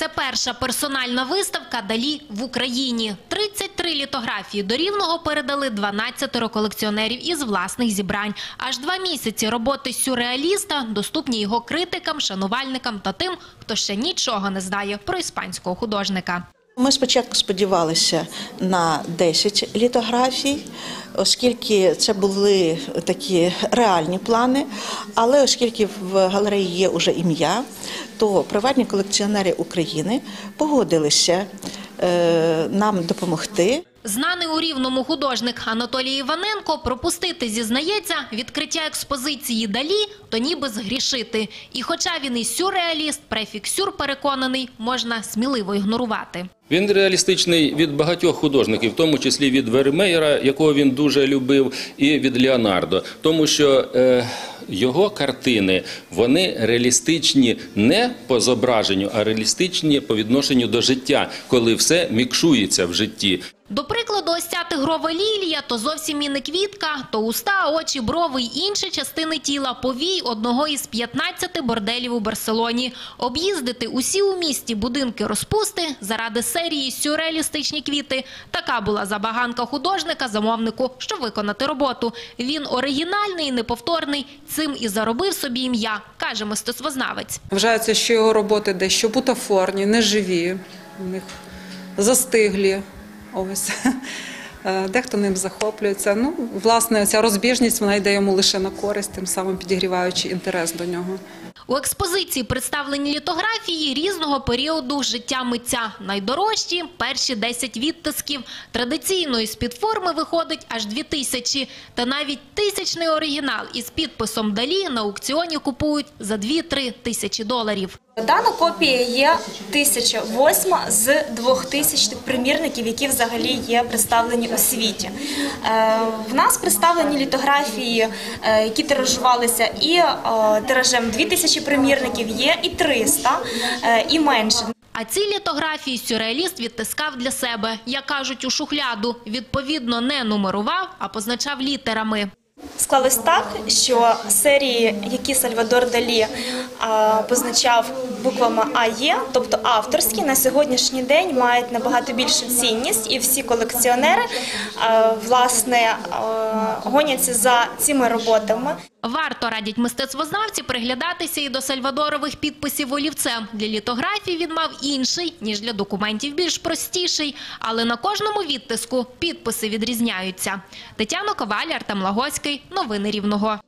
Це перша персональна виставка Далі в Україні. 33 літографії до Рівного передали 12 колекціонерів із власних зібрань. Аж два місяці роботи сюрреаліста доступні його критикам, шанувальникам та тим, хто ще нічого не знає про іспанського художника. Ми спочатку сподівалися на 10 літографій, оскільки це були такі реальні плани. Але оскільки в галереї є уже ім'я, то приватні колекціонери України погодилися е, нам допомогти. Знаний у Рівному художник Анатолій Іваненко пропустити, зізнається, відкриття експозиції Далі, то ніби згрішити. І хоча він і сюрреаліст, префікс «сюр» переконаний, можна сміливо ігнорувати. Він реалістичний від багатьох художників, в тому числі від Вермеєра, якого він дуже любив, і від Леонардо, тому що е, його картини вони реалістичні не по зображенню, а реалістичні по відношенню до життя, коли все мікшується в житті. До прикладу, ось ця тигрова лілія, то зовсім і не квітка, то уста, очі, брови й інші частини тіла повій одного із 15 борделів у Барселоні. Об'їздити усі у місті будинки розпусти заради серії сюрреалістичні квіти. Така була забаганка художника замовнику, щоб виконати роботу. Він оригінальний і неповторний, цим і заробив собі ім'я, каже мистецтвознавець. Вважається, що його роботи дещо бутафорні, неживі, у них застиглі. Ось. Е, Дехто ним захоплюється. Ну, власне, ця розбіжність вона йде йому лише на користь, тим самим підігріваючи інтерес до нього. У експозиції представлені літографії різного періоду життя митця. Найдорожчі – перші 10 відтисків. Традиційно із під форми виходить аж 2000. Та навіть тисячний оригінал із підписом Далі на аукціоні купують за 2-3 тисячі доларів. Дана копія є 1008 з 2000 примірників, які взагалі є представлені у світі. Е, В нас представлені літографії, е, які тиражувалися і е, тиражем 2000 примірників, є і 300, е, і менше. А ці літографії сюрреаліст відтискав для себе, як кажуть, у шухляду. Відповідно, не нумерував, а позначав літерами. Склалось так, що серії, які Сальвадор Далі позначав буквами АЄ, тобто авторські, на сьогоднішній день мають набагато більшу цінність, і всі колекціонери власне гоняться за цими роботами. Варто, радять мистецтвознавці, приглядатися і до Сальвадорових підписів олівцем. Для літографій він мав інший, ніж для документів більш простіший. Але на кожному відтиску підписи відрізняються. Тетяна Коваль, Артем Лагоцький. Новини Рівного.